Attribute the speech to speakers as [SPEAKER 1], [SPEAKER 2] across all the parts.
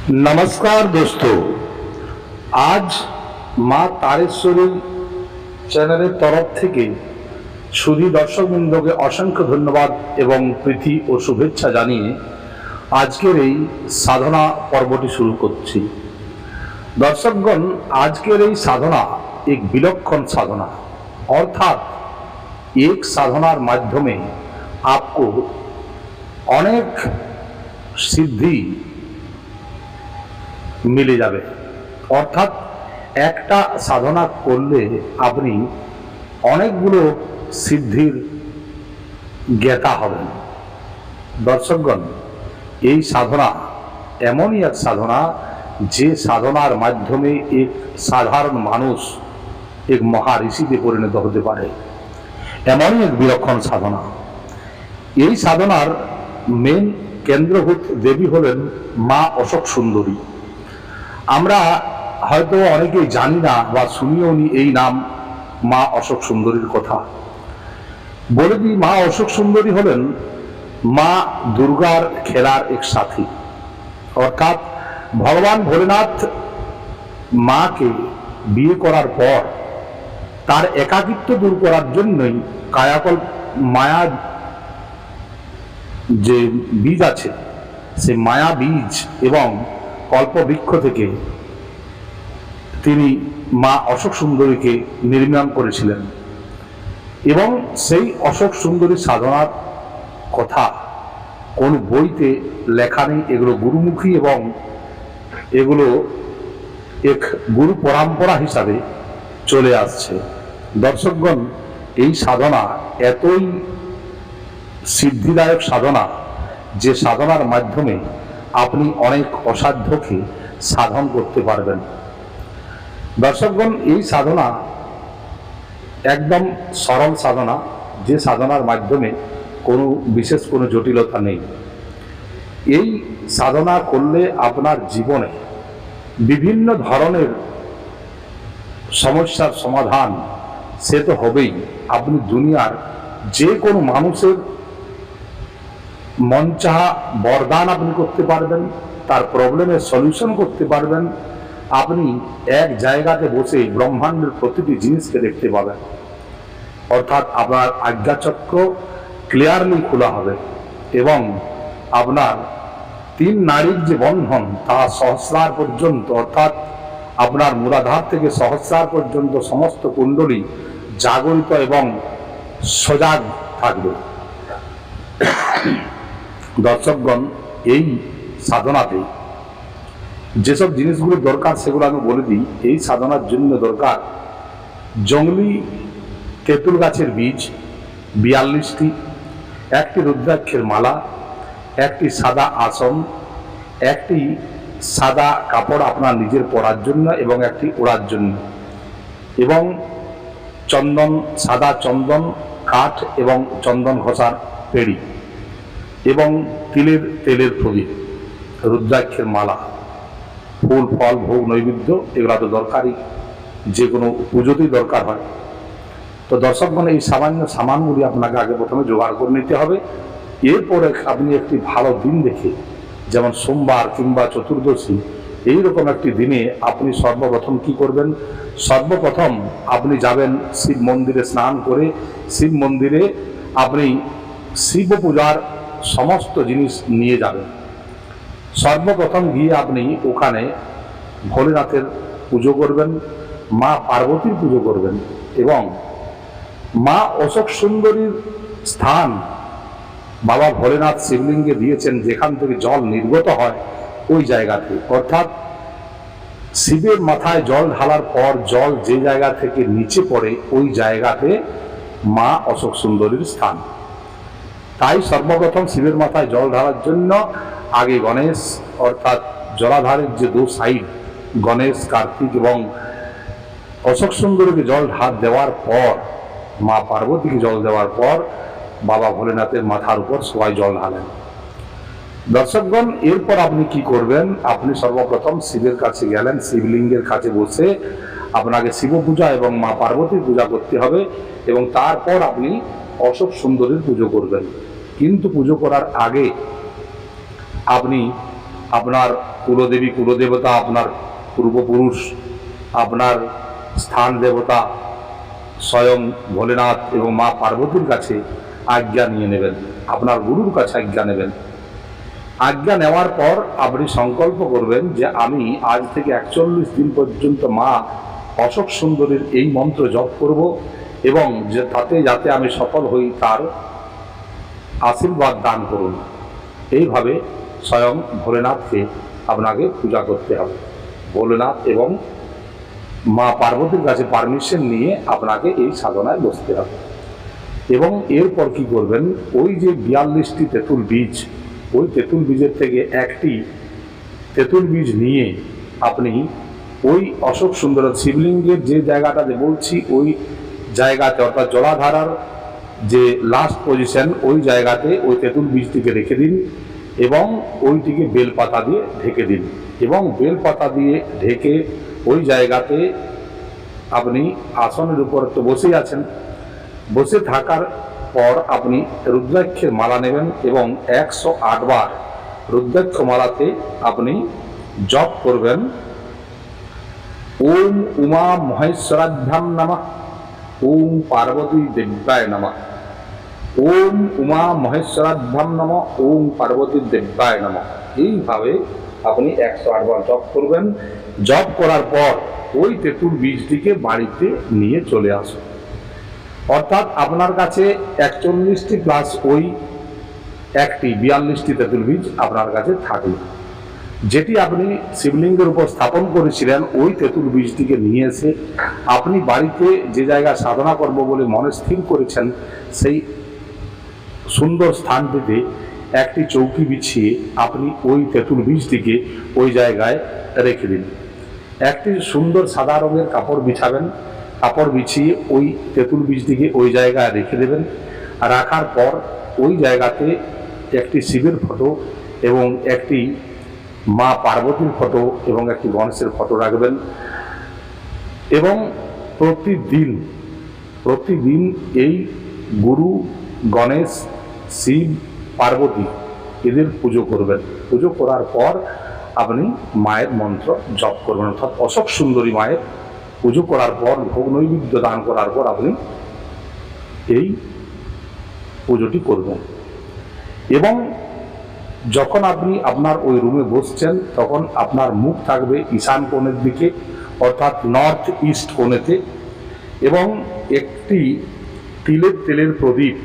[SPEAKER 1] नमस्कार दोस्तों আজ মা তারেশ্বরীর চ্যানেলের তরফ থেকে সুধী দর্শকবৃন্দকে অসংখ্য ধন্যবাদ এবং প্রীতি ও শুভেচ্ছা জানিয়ে আজকের এই সাধনা পর্বটি শুরু করছি দর্শকগণ আজকের এই সাধনা এক বিলক্ষণ সাধনা অর্থাৎ এক সাধনার মাধ্যমে আপকো অনেক সিদ্ধি মিলে যাবে। অর্থাৎ একটা সাধনা করলে আপনি অনেকগুলো সিদ্ধির জ্ঞাতা হবেন। দর্শকগণ, এই সাধনা এমনই এক সাধনা, যে সাধনার মাধ্যমে এক সাধারণ মানুষ, এক মহা ঋষিতে পরিণত হতে পারে। এমনই এক বিলক্ষণ সাধনা। এই সাধনার মেন কেন্দ্রভূত দেবী হলেন মা অশোক সুন্দরী। আমরা হয়তো অনেকেই জানি না বা শুনিও নি এই নাম মা অশোক সুন্দরীর কথা। বলে দিই, মা অশোক সুন্দরী হলেন মা দুর্গার খেলার এক সাথী। অর্থাৎ ভগবান ভোলেনাথ মাকে বিয়ে করার পর তার একাকিত্ব দূর করার জন্যই কায়াকল্প মায়া যে বীজ আছে, সে মায়া বীজ এবং কল্পবৃক্ষ থেকে তিনি মা অশোক সুন্দরীকে নির্মাণ করেছিলেন। এবং সেই অশোক সুন্দরী সাধনার কথা কোন বইতে লেখা নেই। এগুলো গুরুমুখী এবং এগুলো এক গুরু পরম্পরা হিসাবে চলে আসছে। দর্শকগণ, এই সাধনা এতই সিদ্ধিদায়ক সাধনা যে সাধনার মাধ্যমে আপনি অনেক অসাধ্যকে সাধন করতে পারবেন। দর্শকগণ, এই সাধনা একদম সরল সাধনা, যে সাধনার মাধ্যমে কোনো বিশেষ কোনো জটিলতা নেই। এই সাধনা করলে আপনার জীবনে বিভিন্ন ধরনের সমস্যার সমাধান সে তো হবেই। আপনি দুনিয়ার যে কোনো মানুষের মন চাহা বরদান আপনি করতে পারবেন, তার প্রবলেমের সলিউশন করতে পারবেন। আপনি এক জায়গাতে বসে ব্রহ্মাণ্ডের প্রতিটি জিনিসকে দেখতে পাবেন। অর্থাৎ আপনার আজ্ঞাচক্র ক্লিয়ারলি খোলা হবে এবং আপনার তিন নারীর যে বন্ধন, তা সহস্রার পর্যন্ত, অর্থাৎ আপনার মূলাধার থেকে সহস্রার পর্যন্ত সমস্ত কুণ্ডলী জাগরিত এবং সজাগ থাকবে। দর্শকগণ, এই সাধনাতে যেসব জিনিসগুলো দরকার সেগুলো আমি বলে দিই। এই সাধনার জন্য দরকার জঙ্গলি তেঁতুল গাছের বীজ বিয়াল্লিশটি, একটি রুদ্রাক্ষের মালা, একটি সাদা আসন, একটি সাদা কাপড় আপনার নিজের পরার জন্য এবং একটি ওড়ার জন্য। এবং চন্দন, সাদা চন্দন, কাঠ এবং চন্দন ঘষার পেড়ি। এবং তিলের তেলের প্রদীপ রুদ্রাক্ষের মালা, ফুল, ফল, ভোগ, নৈবেদ্য, এগুলো তো দরকারই, যে কোনো পুজোতেই দরকার হয়। তো দর্শকগণ এই সামান্য সামানগুলি আপনাকে আগে প্রথমে জোগাড় করে নিতে হবে। এরপরে আপনি একটি ভালো দিন দেখে, যেমন সোমবার কিংবা চতুর্দশী, এইরকম একটি দিনে আপনি সর্বপ্রথম কি করবেন? সর্বপ্রথম আপনি যাবেন শিব মন্দিরে স্নান করে, শিব মন্দিরে আপনি শিব পূজার সমস্ত জিনিস নিয়ে যাবেন। সর্বপ্রথম গিয়ে আপনি ওখানে ভোলেনাথের পুজো করবেন, মা পার্বতীর পুজো করবেন এবং মা অশোক সুন্দরীর স্থান বাবা ভোলেনাথ শিবলিঙ্গে দিয়েছেন, যেখান থেকে জল নির্গত হয় ওই জায়গাতে। অর্থাৎ শিবের মাথায় জল ঢালার পর জল যে জায়গা থেকে নিচে পড়ে ওই জায়গাতে মা অশোক সুন্দরীর স্থান। তাই সর্বপ্রথম শিবের মাথায় জল ঢালার জন্য আগে গণেশ, অর্থাৎ জলাধারের যে দু সাইড, গণেশ, কার্তিক এবং অশোক সুন্দরীকে জল ঢাল দেওয়ার পর, মা পার্বতীকে জল দেওয়ার পর বাবা ভোলেনাথের মাথার উপর সবাই জল ঢালেন। দর্শকগণ, এরপর আপনি কি করবেন? আপনি সর্বপ্রথম শিবের কাছে গেলেন, শিবলিঙ্গের কাছে বসে আপনাকে শিব পূজা এবং মা পার্বতীর পূজা করতে হবে এবং তারপর আপনি অশোক সুন্দরীর পুজো করবেন। কিন্তু পুজো করার আগে আপনি আপনার কুলদেবী, কুলদেবতা, আপনার পূর্বপুরুষ, আপনার স্থান দেবতা, স্বয়ং ভোলেনাথ এবং মা পার্বতীর কাছে আজ্ঞা নিয়ে নেবেন। আপনার গুরুর কাছে আজ্ঞা নেবেন। আজ্ঞা নেওয়ার পর আপনি সংকল্প করবেন যে আমি আজ থেকে একচল্লিশ দিন পর্যন্ত মা অশোক সুন্দরীর এই মন্ত্র জপ করব এবং যে তাতে যাতে আমি সফল হই তার আশীর্বাদ দান করুন। এইভাবে স্বয়ং ভোলেনাথকে আপনাকে পূজা করতে হবে। ভোলেনাথ এবং মা পার্বতীর কাছে পারমিশন নিয়ে আপনাকে এই সাধনায় বসতে হবে। এবং এরপর কি করবেন? ওই যে বিয়াল্লিশটি তেঁতুল বীজ, ওই তেঁতুল বীজের থেকে একটি তেঁতুল বীজ নিয়ে আপনি ওই অশোক সুন্দর শিবলিঙ্গের যে জায়গাটাতে বলছি, ওই জায়গাতে অর্থাৎ জলাধারার যে লাস্ট পজিশন ওই জায়গাতে ওই তেঁতুল বীজটিকে রেখে দিন এবং ওইটিকে বেলপাতা দিয়ে ঢেকে দিন। এবং বেলপাতা দিয়ে ঢেকে ওই জায়গাতে আপনি আসনের উপর তো বসেই আছেন। বসে থাকার পর আপনি রুদ্রাক্ষের মালা নেবেন এবং একশো আটবার রুদ্রাক্ষ মালাতে আপনি জপ করবেন। ওম উমা মহেশ্বরাভ্যাম নামা, ওম পার্বতী দেব্যায় নামা। ওম উমা মহেশ্বরাভ্যাম নম, ওম পার্বতী দেব্যায় নম। এইভাবে আপনি একশো আটবার জপ করবেন। জপ করার পর ওই তেঁতুল বীজটিকে বাড়িতে নিয়ে চলে আসুন। অর্থাৎ আপনার কাছে একচল্লিশটি প্লাস ওই একটি বিয়াল্লিশটি তেঁতুল বীজ আপনার কাছে থাকল। যেটি আপনি শিবলিঙ্গের উপর স্থাপন করেছিলেন, ওই তেঁতুল বীজটিকে নিয়ে এসে আপনি বাড়িতে যে জায়গায় সাধনা করব বলে মনে স্থির করেছেন, সেই সুন্দর স্থানটিতে একটি চৌকি বিছিয়ে আপনি ওই তেঁতুল বীজটিকে ওই জায়গায় রেখে দিন। একটি সুন্দর সাদা রঙের কাপড় বিছাবেন। কাপড় বিছিয়ে ওই তেঁতুল বীজটিকে ওই জায়গায় রেখে দেবেন। রাখার পর ওই জায়গাতে একটি শিবের ফটো এবং একটি মা পার্বতীর ফটো এবং একটি গণেশের ফটো রাখবেন। এবং প্রতিদিন প্রতিদিন এই গুরু গণেশ শিব পার্বতী এদের পুজো করবেন। পুজো করার পর আপনি মায়ের মন্ত্র জপ করবেন। অর্থাৎ অশোক সুন্দরী মায়ের পুজো করার পর, ভোগ নৈবেদ্য দান করার পর আপনি এই পুজোটি করবেন। এবং যখন আপনি আপনার ওই রুমে বসছেন, তখন আপনার মুখ থাকবে ঈশান কোণের দিকে, অর্থাৎ নর্থ ইস্ট কোণেতে। এবং একটি তিলের তেলের প্রদীপ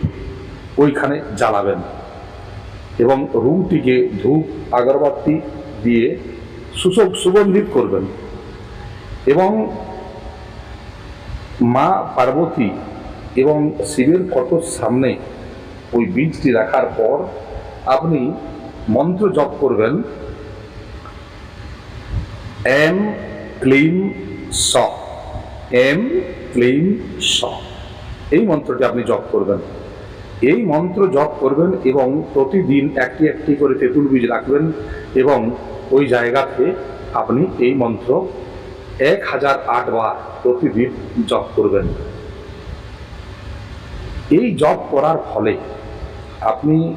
[SPEAKER 1] ওইখানে জ্বালাবেন। এবং রুমটিকে ধূপ, আগরবাতি দিয়ে সুসব সুগন্ধিত করবেন। এবং মা পার্বতী এবং শিবের ফটোর সামনে ওই বীজটি রাখার পর আপনি মন্ত্র জপ করবেন, এম ক্লিম স। এম ক্লিন স। এই মন্ত্রটি আপনি জপ করবেন। এই মন্ত্র জপ করবেন এবং প্রতিদিন একটি একটি করে তেঁতুল বীজ রাখবেন এবং ওই জায়গাতে আপনি এই মন্ত্র এক হাজার আট বার প্রতিদিন জপ করবেন। এই জপ করার ফলে আপনি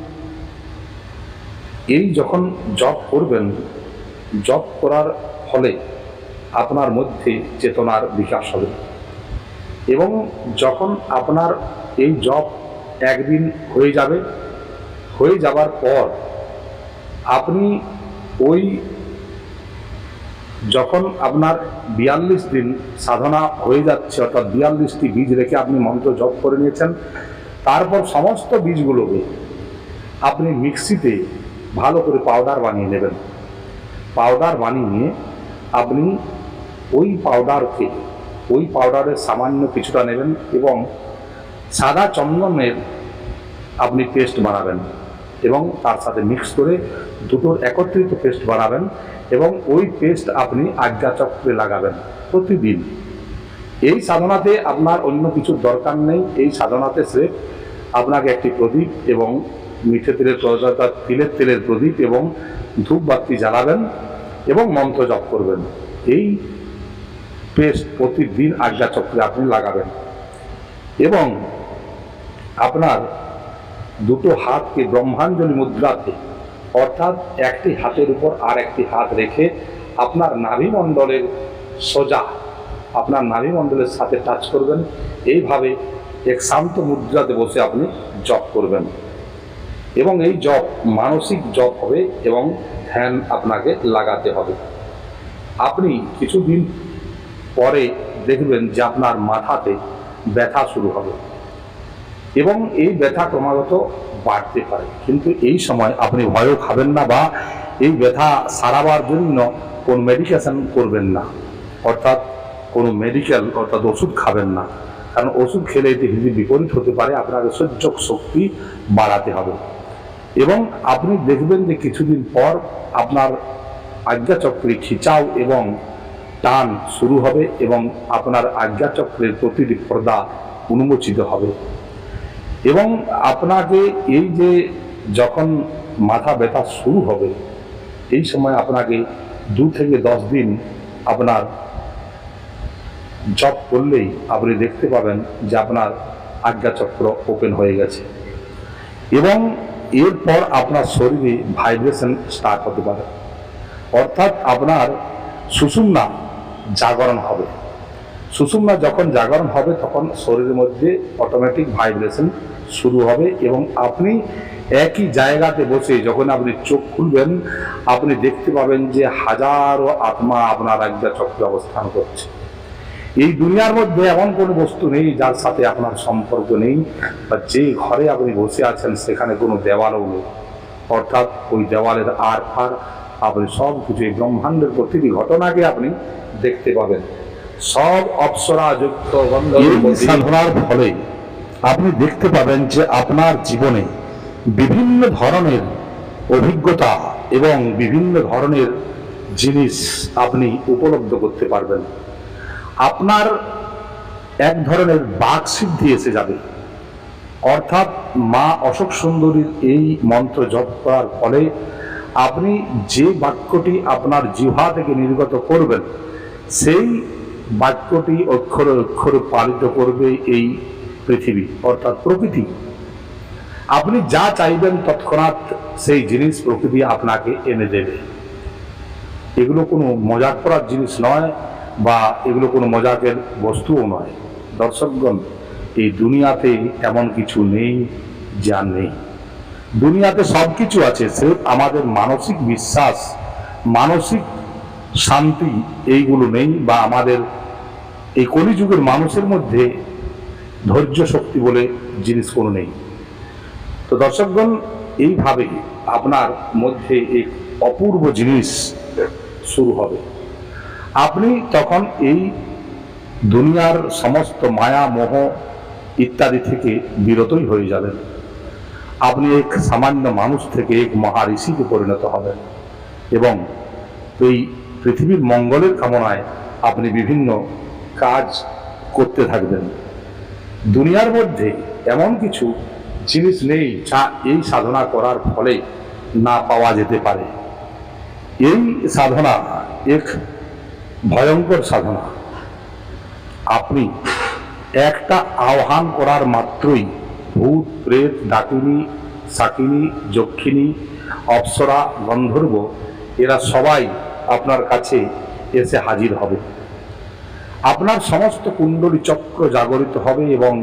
[SPEAKER 1] এই যখন জপ করবেন, জপ করার ফলে আপনার মধ্যে চেতনার বিকাশ হবে। এবং যখন আপনার এই জপ একদিন হয়ে যাবে। হয়ে যাবার পর আপনি ওই যখন আপনার বিয়াল্লিশ দিন সাধনা হয়ে যাচ্ছে, অর্থাৎ বিয়াল্লিশটি বীজ রেখে আপনি মন্ত্র জপ করে নিয়েছেন, তারপর সমস্ত বীজগুলোকে আপনি মিক্সিতে ভালো করে পাউডার বানিয়ে নেবেন। পাউডার বানিয়ে আপনি ওই পাউডারকে ওই পাউডারের সামান্য কিছুটা নেবেন এবং সাদা চন্দনের আপনি পেস্ট বানাবেন এবং তার সাথে মিক্স করে দুটোর একত্রিত পেস্ট বানাবেন এবং ওই পেস্ট আপনি আজ্ঞাচক্রে লাগাবেন প্রতিদিন। এই সাধনাতে আপনার অন্য কিছুর দরকার নেই। এই সাধনাতে সে আপনাকে একটি প্রদীপ এবং মিঠে তেলের অর্থাৎ তিলের তেলের প্রদীপ এবং ধূপবাতি জ্বালাবেন এবং মন্ত্র জপ করবেন। এই পেস্ট প্রতিদিন আজ্ঞাচক্রে আপনি লাগাবেন। এবং আপনার দুটো হাতকে ব্রহ্মাঞ্জলি মুদ্রাতে, অর্থাৎ একটি হাতের উপর আর একটি হাত রেখে আপনার নাভিমণ্ডলের সোজা, আপনার নাভিমণ্ডলের সাথে টাচ করবেন। এইভাবে এক শান্ত মুদ্রাতে বসে আপনি জপ করবেন। এবং এই জপ মানসিক জপ হবে এবং ধ্যান আপনাকে লাগাতে হবে। আপনি কিছুদিন পরে দেখবেন যে আপনার মাথাতে ব্যথা শুরু হবে। এবং এই ব্যথা ক্রমাগত বাড়তে পারে। কিন্তু এই সময় আপনি ভয়ও খাবেন না বা এই ব্যথা সারাবার জন্য কোন মেডিকেশন করবেন না। অর্থাৎ কোনো মেডিকেল অর্থাৎ ওষুধ খাবেন না। কারণ ওষুধ খেলে এতে যদি বিপরীত হতে পারে, আপনার সহ্য শক্তি বাড়াতে হবে। এবং আপনি দেখবেন যে কিছুদিন পর আপনার আজ্ঞাচক্রে খিচাও এবং টান শুরু হবে এবং আপনার আজ্ঞাচক্রের প্রতিটি পর্দা উন্মোচিত হবে। এবং আপনাকে এই যে যখন মাথা ব্যথা শুরু হবে, এই সময় আপনাকে দু থেকে দশ দিন আপনার জব করলেই আপনি দেখতে পাবেন যে আপনার আজ্ঞাচক্র ওপেন হয়ে গেছে। এবং এরপর আপনার শরীরে ভাইব্রেশন স্টার্ট হতে পারে। অর্থাৎ আপনার সুষুম্না জাগরণ হবে। সুষুম্না যখন জাগরণ হবে, তখন শরীরের মধ্যে অটোমেটিক ভাইব্রেশন শুরু হবে এবং আপনি একই জায়গাতে বসে যখন আপনি চোখ খুলবেন, আপনি দেখতে পাবেন যে হাজারো আত্মা আপনার আজ্ঞা চক্রে অবস্থান করছে। এই দুনিয়ার মধ্যে এমন কোনো বস্তু নেই যার সাথে আপনার সম্পর্ক নেই বা যে ঘরে আপনি বসে আছেন, সেখানে কোনো দেওয়ালও নেই। অর্থাৎ ওই দেওয়ালের আর ফার আপনি সব কিছু এই ব্রহ্মাণ্ডের প্রতিটি ঘটনাকে আপনি দেখতে পাবেন। সব অপ্সরা যুক্ত সাধনার ফলে আপনি দেখতে পাবেন যে আপনার জীবনে বিভিন্ন ধরনের অভিজ্ঞতা এবং বিভিন্ন ধরনের জিনিস আপনি উপলব্ধ করতে পারবেন। আপনার এক ধরনের বাক সিদ্ধি এসে যাবে। অর্থাৎ মা অশোক সুন্দরীর এই মন্ত্র জপ করার ফলে আপনি যে বাক্যটি আপনার জিহ্বা থেকে নির্গত করবেন সেই বাক্যটি অক্ষরে অক্ষরে পালিত করবে এই পৃথিবী, অর্থাৎ প্রকৃতি। আপনি যা চাইবেন তৎক্ষণাৎ সেই জিনিস, প্রকৃতি আপনাকে এনে দেবে। এগুলো কোনো মজাক করার জিনিস নয় বা এগুলো কোনো মজাকের বস্তুও নয়। দর্শকগণ, এই দুনিয়াতে এমন কিছু নেই যা নেই। দুনিয়াতে সব কিছু আছে স্রেফ আমাদের মানসিক বিশ্বাস, মানসিক শান্তি এইগুলো নেই বা আমাদের এই কলিযুগের মানুষের মধ্যে ধৈর্য শক্তি বলে জিনিস কোনো নেই। তো দর্শকগণ, এইভাবে আপনার মধ্যে এক অপূর্ব জিনিস শুরু হবে। আপনি তখন এই দুনিয়ার সমস্ত মায়া, মোহ ইত্যাদি থেকে বিরতই হয়ে যাবেন। আপনি এক সামান্য মানুষ থেকে এক মহা মহারিষিতে পরিণত হবেন এবং এই পৃথিবীর মঙ্গলের কামনায় আপনি বিভিন্ন কাজ করতে থাকবেন। দুনিয়ার মধ্যে এমন কিছু জিনিস নেই যা এই সাধনা করার ফলে না পাওয়া যেতে পারে। এই সাধনা এক ভয়ঙ্কর সাধনা। আপনি একটা আহ্বান করার মাত্রই ভূত, প্রেত, ডাকিনী শাকিনী যক্ষিণী অপ্সরা, গন্ধর্ব, এরা সবাই আপনার কাছে এসে হাজির হবে। আপনার সমস্ত কুণ্ডলী চক্র জাগরিত হবে এবং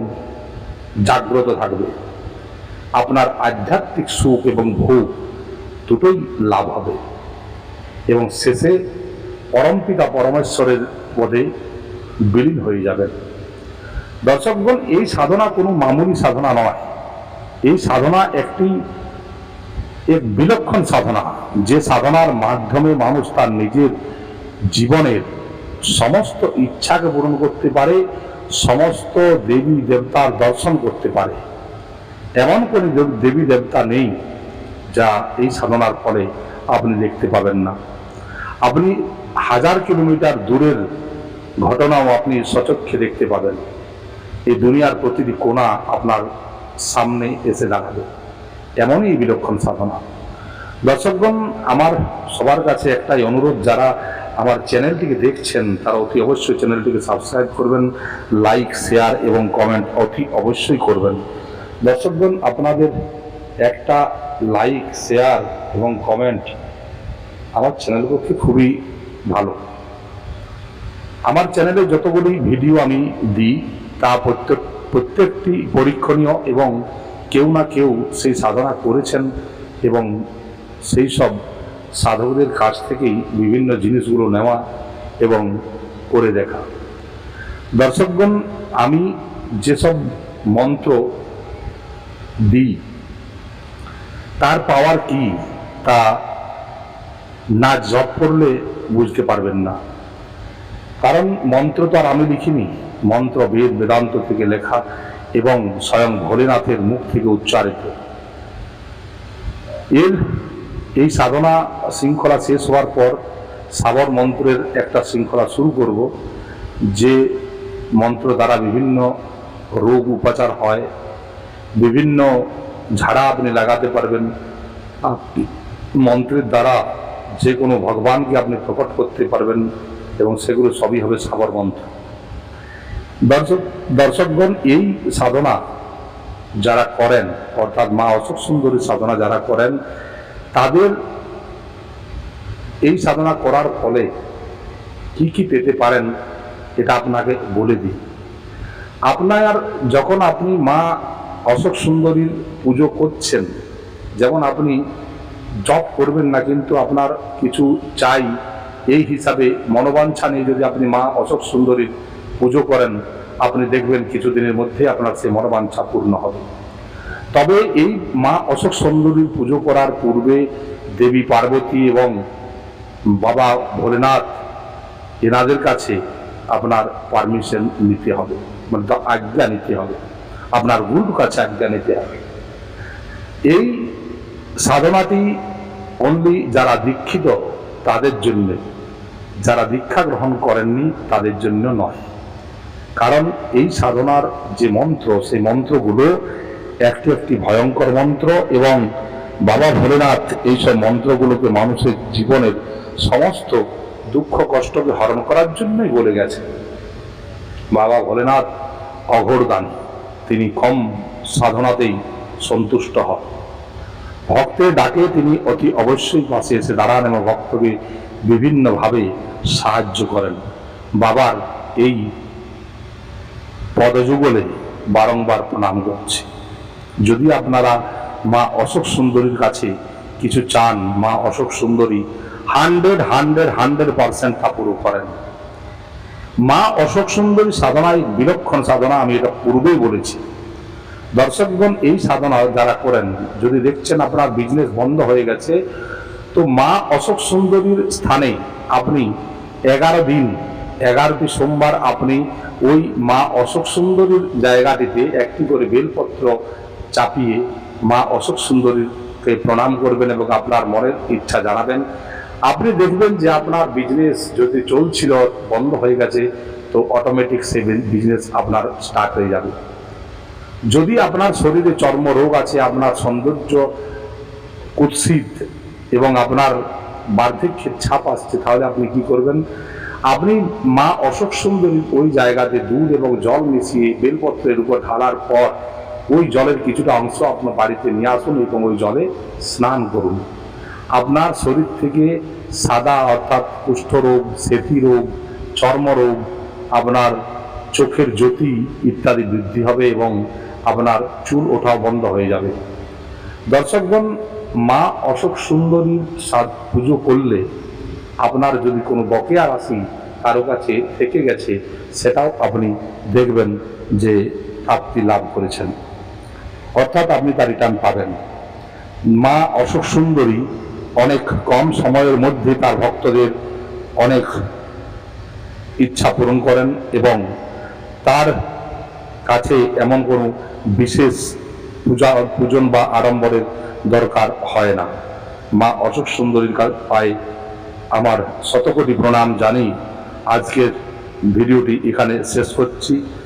[SPEAKER 1] জাগ্রত থাকবে। আপনার আধ্যাত্মিক সুখ এবং ভোগ দুটোই লাভ হবে। এবং শেষে পরমপিতা পরমেশ্বরের পদে বিলীন হয়ে যাবেন। দর্শকগণ, এই সাধনা কোনো মামুলি সাধনা নয়। এই সাধনা একটি এক বিলক্ষণ সাধনা। যে সাধনার মাধ্যমে মানুষ তার নিজের জীবনের সমস্ত ইচ্ছাকে পূরণ করতে পারে, সমস্ত দেবী দেবতার দর্শন করতে পারে। এমন কোনো দেব- দেবী দেবতা নেই যা এই সাধনার ফলে আপনি দেখতে পাবেন না। আপনি হাজার কিলোমিটার দূরের ঘটনাও আপনি সচক্ষে দেখতে পাবেন। এই দুনিয়ার প্রতিটি কোণা আপনার সামনে এসে দাঁড়াবে। এমনই বিলক্ষণ সাধনা। দর্শকগণ, আমার সবার কাছে একটাই অনুরোধ, যারা আমার চ্যানেলটিকে দেখছেন, তারা অতি অবশ্যই চ্যানেলটিকে সাবস্ক্রাইব করবেন, লাইক, শেয়ার এবং কমেন্ট অতি অবশ্যই করবেন। দর্শকগণ, আপনাদের একটা লাইক, শেয়ার এবং কমেন্ট আমার চ্যানেলের পক্ষে খুবই ভালো। আমার চ্যানেলে যতগুলি ভিডিও আমি দিই, তা প্রত্যেক, প্রত্যেকটি পরীক্ষণীয় এবং কেউ না কেউ সেই সাধনা করেছেন এবং সেই সব সাধকদের কাছ থেকেই বিভিন্ন জিনিসগুলো নেওয়া এবং করে দেখা। দর্শকগণ, আমি যেসব মন্ত্র দিই, তার পাওয়ার কি তা না জপ করলে বুঝতে পারবেন না। কারণ মন্ত্র তো আর আমি লিখিনি, মন্ত্র বেদ, বেদান্ত থেকে লেখা। এবং স্বয়ং ভোলেনাথের মুখ থেকে উচ্চারিত। এর এই সাধনা শৃঙ্খলা শেষ হওয়ার পর সাবর মন্ত্রের একটা শৃঙ্খলা শুরু করব, যে মন্ত্র দ্বারা বিভিন্ন রোগ উপচার হয়, বিভিন্ন ঝাড়া আপনি লাগাতে পারবেন। আপনি মন্ত্রের দ্বারা যে কোনো ভগবানকে আপনি প্রকট করতে পারবেন এবং সেগুলো সবই হবে সাবর মন্ত্র। দর্শক, দর্শকগণ, এই সাধনা যারা করেন, অর্থাৎ মা অশোক সুন্দরী সাধনা যারা করেন, তাদের এই সাধনা করার ফলে কি কি পেতে পারেন, এটা আপনাকে বলে দিই। আপনার যখন আপনি মা অশোক সুন্দরীর পুজো করছেন, যেমন আপনি জব করবেন না, কিন্তু আপনার কিছু চাই, এই হিসাবে মনোবাঞ্ছা নিয়ে যদি আপনি মা অশোক সুন্দরীর পুজো করেন, আপনি দেখবেন কিছুদিনের মধ্যে আপনার সেই মনোবাঞ্ছা পূর্ণ হবে। তবে এই মা অশোক সুন্দরীর পুজো করার পূর্বে দেবী পার্বতী এবং বাবা ভোলেনাথ এনাদের কাছে আপনার পারমিশন নিতে হবে মানে আজ্ঞা নিতে হবে। আপনার গুরুর কাছে আজ্ঞা নিতে হবে। এই সাধনাটি অনলি যারা দীক্ষিত, তাদের জন্য। যারা দীক্ষা গ্রহণ করেননি, তাদের জন্য নয়। কারণ এই সাধনার যে মন্ত্র, সেই মন্ত্রগুলো একটি একটি ভয়ঙ্কর মন্ত্র এবং বাবা ভোলেনাথ এইসব মন্ত্রগুলোকে মানুষের জীবনের সমস্ত দুঃখ, কষ্টকে হরণ করার জন্যই বলে গেছে। বাবা ভোলেনাথ অঘোরদান তিনি কম সাধনাতেই সন্তুষ্ট হন। ভক্তের ডাকে তিনি অতি অবশ্যই পাশে এসে দাঁড়ান এবং ভক্তকে বিভিন্নভাবে সাহায্য করেন। বাবার এই পদযুগলে বারংবার প্রণাম করছি। যদি আপনারা মা অশোক সুন্দরীর কাছে কিছু চান, মা Ashok Sundari hundred hundred hundred percent পুরো করেন। মা অশোক সুন্দরী সাধনায় বিলক্ষণ সাধনা আমি এটা পূর্বেই বলেছি। দর্শকগণ, এই সাধনা যারা করেন, যদি দেখছেন আপনার বিজনেস বন্ধ হয়ে গেছে, তো মা অশোক সুন্দরীর স্থানে আপনি এগারো দিন এগারোটি সোমবার আপনি ওই মা অশোক সুন্দরীর জায়গাটিতে একটি করে বেলপত্র চাপিয়ে মা অশোক সুন্দরীকে প্রণাম করবেন এবং আপনার মনের ইচ্ছা জানাবেন। আপনি দেখবেন যে আপনার বিজনেস যদি চলছিল, বন্ধ হয়ে গেছে, তো অটোমেটিক সেই বিজনেস আপনার স্টার্ট হয়ে যাবে। যদি আপনার শরীরে চর্মরোগ আছে, আপনার সৌন্দর্য কুৎসিত এবং আপনার বার্ধক্যের ছাপ আসছে, তাহলে আপনি কি করবেন? আপনি মা অশোক সুন্দরী ওই জায়গাতে দুধ এবং জল মিশিয়ে বেলপত্রের উপর ঢালার পর ওই জলের কিছুটা অংশ আপনার বাড়িতে নিয়ে আসুন এবং ওই জলে স্নান করুন। আপনার শরীর থেকে সাদা অর্থাৎ কুষ্ঠরোগ সেতি রোগ চর্মরোগ আপনার চোখের জ্যোতি ইত্যাদি বৃদ্ধি হবে এবং আপনার চুল ওঠাও বন্ধ হয়ে যাবে। দর্শকগণ, মা অশোক সুন্দরীর সাদ পুজো করলে আপনার যদি কোনো বকেয়া রাশি কারও কাছে থেকে গেছে, সেটাও আপনি দেখবেন যে প্রাপ্তি লাভ করেছেন। অর্থাৎ আপনি তার রিটার্ন পাবেন। মা অশোক সুন্দরী অনেক কম সময়ের মধ্যে তার ভক্তদের অনেক ইচ্ছা পূরণ করেন এবং তার কাছে এমন কোনো বিশেষ পূজা, পূজন বা আড়ম্বরের দরকার হয় না। মা অশোক সুন্দরীর পায়ে আমার শতকোটি প্রণাম জানি আজকের ভিডিওটি এখানে শেষ করছি।